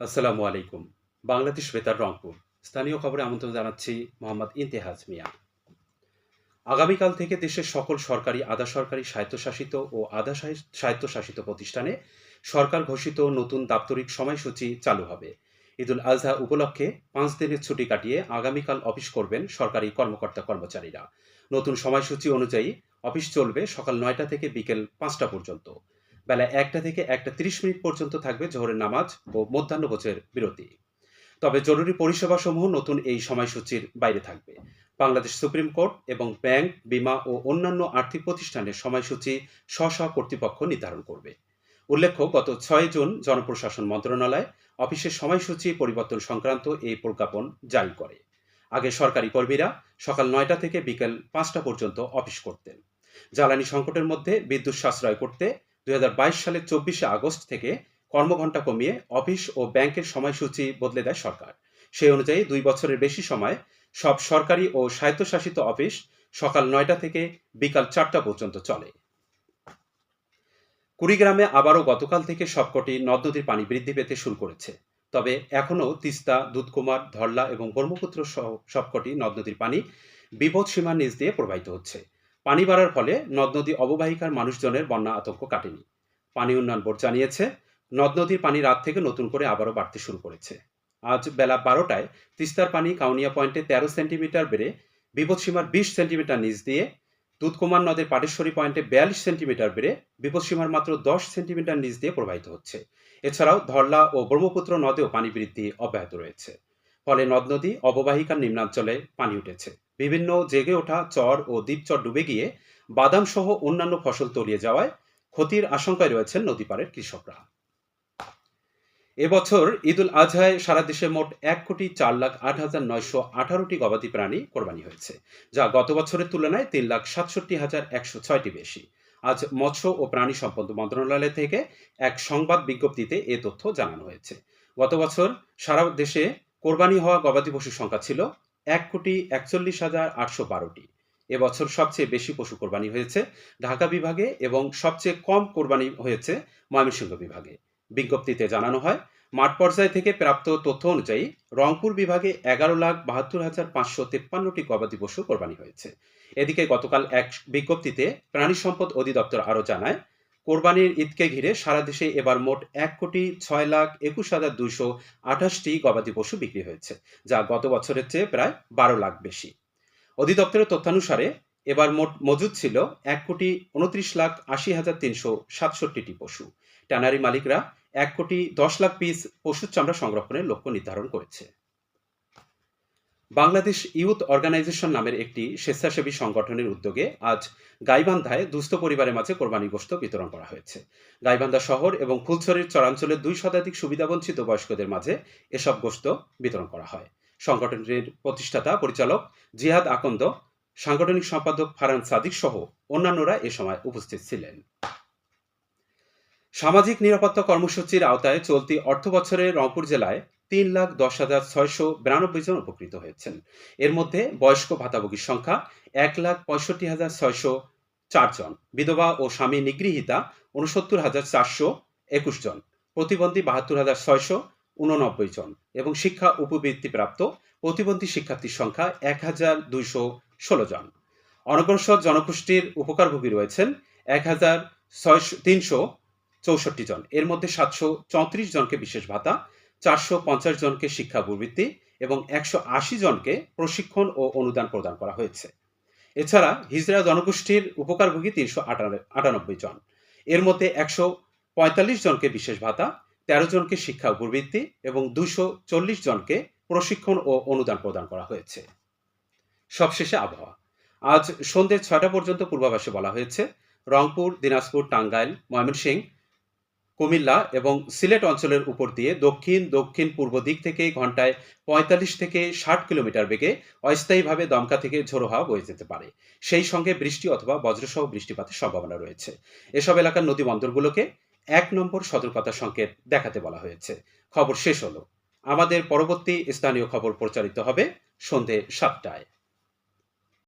আসসালামু আলাইকুম। বাংলাদেশ বেতার রংপুর। স্থানীয় খবরে আমন্ত্রণ জানাচ্ছি মোহাম্মদ ইন্তেহাজ মিয়া। আগামীকাল থেকে দেশের সকল সরকারি আধা সরকারি স্বায়ত্তশাসিত ও আধা স্বায়ত্তশাসিত প্রতিষ্ঠানে সরকার ঘোষিত নতুন দাপ্তরিক সময়সূচি চালু হবে। ঈদুল আজহা উপলক্ষে পাঁচ দিনের ছুটি কাটিয়ে আগামীকাল অফিস করবেন সরকারি কর্মকর্তা কর্মচারীরা। নতুন সময়সূচি অনুযায়ী অফিস চলবে সকাল নয়টা থেকে বিকেল পাঁচটা পর্যন্ত। বেলা একটা থেকে একটা তিরিশ মিনিট পর্যন্ত থাকবে জোহরের নামাজ ও মধ্যাহ্নভোজের বিরতি। তবে জরুরি পরিষেবাসমূহ নতুন এই সময়সূচির বাইরে থাকবে। বাংলাদেশ সুপ্রিম কোর্ট এবং ব্যাংক, বিমা ও অন্যান্য আর্থিক প্রতিষ্ঠানের সময়সূচি স্ব কর্তৃপক্ষ নির্ধারণ করবে। উল্লেখ্য, গত ছয় জুন জনপ্রশাসন মন্ত্রণালয় অফিসের সময়সূচি পরিবর্তন সংক্রান্ত এই প্রজ্ঞাপন জারি করে। আগে সরকারি কর্মীরা সকাল নয়টা থেকে বিকেল পাঁচটা পর্যন্ত অফিস করতেন। জ্বালানি সংকটের মধ্যে বিদ্যুৎ সাশ্রয় করতে দুই সালের চব্বিশে আগস্ট থেকে কর্মঘণ্টা কমিয়ে অফিস ও ব্যাংকের সময়সূচি বদলে দেয় সরকার। সেই অনুযায়ী দুই বছরের বেশি সময় সব সরকারি ও স্বায়ত্তশাসিত অফিস সকাল নয়টা থেকে বিকাল চারটা পর্যন্ত চলে। কুড়িগ্রামে আবারও গতকাল থেকে সবকটি নদ নদীর পানি বৃদ্ধি পেতে শুরু করেছে। তবে এখনও তিস্তা, দুধকুমার, ধরলা এবং ব্রহ্মপুত্র সহ সবকটি নদ নদীর পানি বিপদ সীমার নিচ দিয়ে প্রবাহিত হচ্ছে। পানি বাড়ার ফলে নদ নদী অববাহিকার মানুষজনের বন্যা আতঙ্ক কাটেনি। পানি উন্নয়ন বোর্ড জানিয়েছে, নদ নদীর পানি রাত থেকে নতুন করে আবারও বাড়তে শুরু করেছে। আজ বেলা বারোটায় তিস্তার পানি কাউনিয়া পয়েন্টে তেরো সেন্টিমিটার বেড়ে বিপদসীমার বিশ সেন্টিমিটার নিচ দিয়ে দুধকুমার নদের পাটেশ্বরী পয়েন্টে বিয়াল্লিশ সেন্টিমিটার বেড়ে বিপদসীমার মাত্র দশ সেন্টিমিটার নিচ দিয়ে প্রবাহিত হচ্ছে। এছাড়াও ধরলা ও ব্রহ্মপুত্র নদেও পানি বৃদ্ধি অব্যাহত রয়েছে। ফলে নদ নদী অববাহিকার নিম্নাঞ্চলে পানি উঠেছে। বিভিন্ন জেগে ওঠা চর ও দ্বীপচর ডুবে গিয়ে বাদাম সহ অন্যান্য ফসল তলিয়ে যাওয়ায় ক্ষতির আশঙ্কায় রয়েছেন নদীপাড়ের কৃষকরা। এবছর ঈদুল আজহায় সারা দেশে মোট এক কোটি চার লাখ আট হাজার নয়শো আঠারোটি গবাদি প্রাণী কোরবানি হয়েছে, যা গত বছরের তুলনায় তিন লাখ সাতষট্টি হাজার একশো ছয়টি বেশি। আজ মৎস্য ও প্রাণী সম্পদ মন্ত্রণালয় থেকে এক সংবাদ বিজ্ঞপ্তিতে এ তথ্য জানানো হয়েছে। গত বছর সারা দেশে কোরবানি হওয়া গবাদি পশুর সংখ্যা ছিল এক কোটি একচল্লিশ হাজার আটশো বারোটি। এবছর সবচেয়ে বেশি পশু কোরবানি হয়েছে ঢাকা বিভাগে এবং সবচেয়ে কম কোরবানি হয়েছে ময়মনসিংহ বিভাগে। বিজ্ঞপ্তিতে জানানো হয়, মাঠ পর্যায় থেকে প্রাপ্ত তথ্য অনুযায়ী রংপুর বিভাগে এগারো লাখ বাহাত্তর হাজার পাঁচশো তেপ্পান্নটি গবাদি পশু কোরবানি হয়েছে। এদিকে গতকাল এক বিজ্ঞপ্তিতে প্রাণী সম্পদ অধিদপ্তর আরও জানায় কোরবানির ঈদকে ঘিরে সারা দেশে এবার মোট এক কোটি ছয় লাখ একুশ হাজার দুইশো আঠাশটি গবাদি পশু বিক্রি হয়েছে, যা গত বছরের চেয়ে প্রায় বারো লাখ বেশি। অধিদপ্তরের তথ্যানুসারে, এবার মোট মজুদ ছিল এক কোটি উনত্রিশ লাখ আশি হাজার তিনশো সাতষট্টিটি পশু। ট্যানারি মালিকরা এক কোটি দশ লাখ পিস পশুর চামড়া সংরক্ষণের লক্ষ্য নির্ধারণ করেছে। বাংলাদেশ ইউথ অর্গানাইজেশন নামের একটি স্বেচ্ছাসেবী সংগঠনের উদ্যোগে আজ গাইবান্ধায় দুস্থ পরিবারের মাঝে কোরবানি গোশত বিতরণ করা হয়েছে। গাইবান্ধা শহর এবং ফুলছড়ির চরাঞ্চলের দুই শতাধিক সুবিধাবঞ্চিত বয়স্কদের মাঝে এসব গোশত বিতরণ করা হয়। সংগঠনটির প্রতিষ্ঠাতা, পরিচালক জিহাদ আকন্দ, সাংগঠনিক সম্পাদক ফারান সাদিক সহ অন্যান্যরা এ সময় উপস্থিত ছিলেন। সামাজিক নিরাপত্তা কর্মসূচির আওতায় চলতি অর্থ বছরে রংপুর জেলায় তিন লাখ দশ হাজার ছয়শো বিরানব্বই জন উপকৃত হয়েছেন। এর মধ্যে বয়স্ক ভাতাভোগীর সংখ্যা এক লাখ পঁয়ষট্টি হাজার ছয়শো চারজন বিধবা ও স্বামী নিগৃহীতা উনসত্তর হাজার চারশো একুশ জন। প্রতিবন্ধী বাহাত্তর হাজার ছয়শো উননব্বই জন এবং শিক্ষা উপবৃত্তিপ্রাপ্ত প্রতিবন্ধী শিক্ষার্থীর সংখ্যা এক হাজার দুইশো ষোলো জন। অনগ্রসর জনগোষ্ঠীর উপকারভোগী রয়েছেন এক হাজার ছয়শো তিনশো চৌষট্টি জন। এর মধ্যে সাতশো চৌত্রিশ জনকে বিশেষ ভাতা চারশো পঞ্চাশ জনকে শিক্ষা প্রবৃত্তি এবং একশো আশি জনকে প্রশিক্ষণ ও অনুদান প্রদান করা হয়েছে। এছাড়া হিজরা জনগোষ্ঠীর উপকারভোগী তিনশো আটানব্বই জন। এর মধ্যে একশো পঁয়তাল্লিশ জনকে বিশেষ ভাতা, তেরো জনকে শিক্ষা প্রবৃত্তি এবং দুশো চল্লিশ জনকে প্রশিক্ষণ ও অনুদান প্রদান করা হয়েছে। সবশেষে আবহাওয়া। আজ সন্ধ্যে ছয়টা পর্যন্ত পূর্বাভাসে বলা হয়েছে, রংপুর, দিনাজপুর, টাঙ্গাইল, ময়মনসিংহ কুমিল্লা এবং সিলেট অঞ্চলের উপর দিয়ে দক্ষিণ দক্ষিণ পূর্ব দিক থেকে ঘন্টায় পঁয়তাল্লিশ থেকে ষাট কিলোমিটার বেগে অস্থায়ীভাবে দমকা থেকে ঝোড়ো হাওয়া বয়ে যেতে পারে। সেই সঙ্গে বৃষ্টি অথবা বজ্রসহ বৃষ্টিপাতের সম্ভাবনা রয়েছে। এসব এলাকার নদী বন্দরগুলোকে এক নম্বর সতর্কতা সংকেত দেখাতে বলা হয়েছে। খবর শেষ হলো। আমাদের পরবর্তী স্থানীয় খবর প্রচারিত হবে সন্ধে সাতটায়।